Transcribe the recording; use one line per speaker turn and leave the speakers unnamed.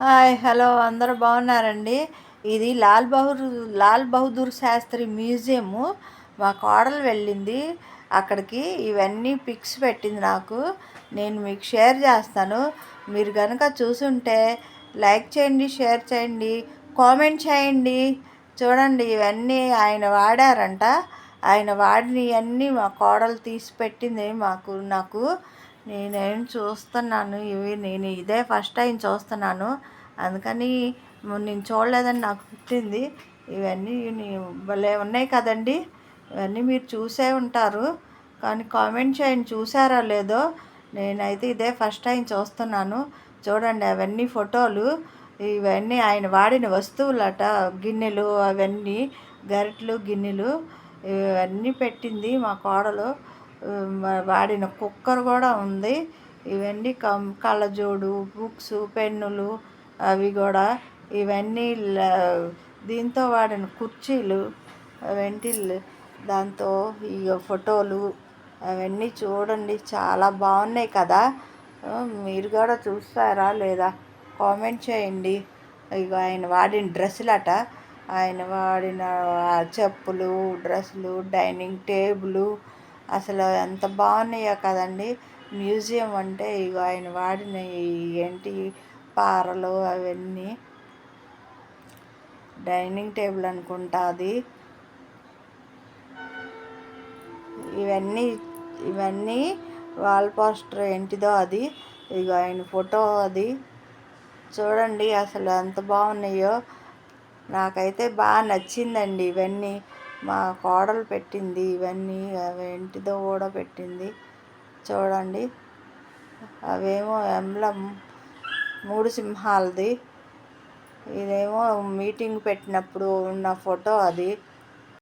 Hi hello అందరూ బాగున్నారండి? ఇది లాల్ బహదూర్ లాల్ బహదూర్ శాస్త్రి మ్యూజియము. మా కోడలు వెళ్ళింది. అక్కడికి ఇవన్నీ పిక్స్ పెట్టింది నాకు. నేను మీకు షేర్ చేస్తాను. మీరు కనుక చూసుంటే లైక్ చేయండి షేర్ చేయండి కామెంట్ చేయండి. చూడండి ఇవన్నీ ఆయన వాడారంట. ఆయన వాడిని అన్నీ మా కోడలు తీసి పెట్టింది మాకు నాకు. నేనేం చూస్తున్నాను ఇవి నేను ఇదే ఫస్ట్ టైం చూస్తున్నాను. అందుకని నేను చూడలేదని నాకు పుట్టింది ఇవన్నీ భలే ఉన్నాయి కదండి. ఇవన్నీ మీరు చూసే ఉంటారు. కానీ కామెంట్ చేయండి చూసారా లేదో. నేనైతే ఇదే ఫస్ట్ టైం చూస్తున్నాను. చూడండి అవన్నీ ఫోటోలు. ఇవన్నీ ఆయన వాడిన వస్తువులట గిన్నెలు అవన్నీ గరిటెలు గిన్నెలు ఇవన్నీ పెట్టింది మా కోడలు. వాడిన కుక్కర్ కూడా ఉంది. ఇవన్నీ కం కళ్ళజోడు బుక్స్ పెన్నులు అవి కూడా ఇవన్నీ దీంతో వాడిన కుర్చీలు అవన్నీ దాంతో ఈ ఫోటోలు అవన్నీ చూడండి. చాలా బాగున్నాయి కదా. మీరు కూడా చూస్తారా లేదా? కామెంట్ చేయండి. ఇక ఆయన వాడిన డ్రెస్సులట. ఆయన వాడిన చెప్పులు డ్రెస్సులు డైనింగ్ టేబుల్ అసలు ఎంత బాగున్నాయో కదండి. మ్యూజియం అంటే ఇక ఆయన వాడిన ఏంటి పారలు అవన్నీ. డైనింగ్ టేబుల్ అనుకుంటా అది. ఇవన్నీ ఇవన్నీ వాల్ పోస్టర్ ఏంటిదో అది. ఇక ఆయన ఫోటో అది. చూడండి అసలు ఎంత బాగున్నాయో. నాకైతే బాగా నచ్చిందండి ఇవన్నీ. మా కోడలు పెట్టింది ఇవన్నీ ఏంటిదో కూడా పెట్టింది. చూడండి. అవేమో ఎంలం మూడు సింహాలది ఇదేమో మీటింగ్ పెట్టినప్పుడు ఉన్న ఫోటో అది.